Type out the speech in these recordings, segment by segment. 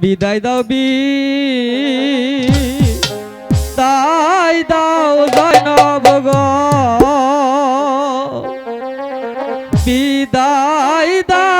বিদায় দাও বি তাই দাও জয়নব বিদায় দাও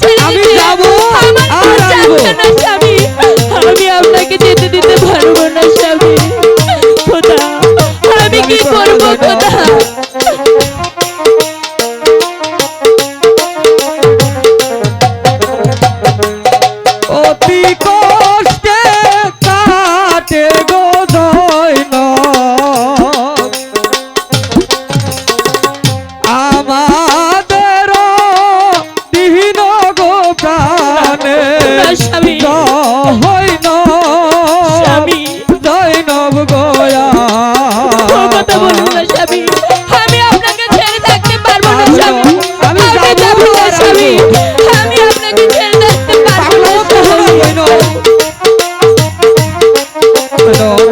结果 শুনো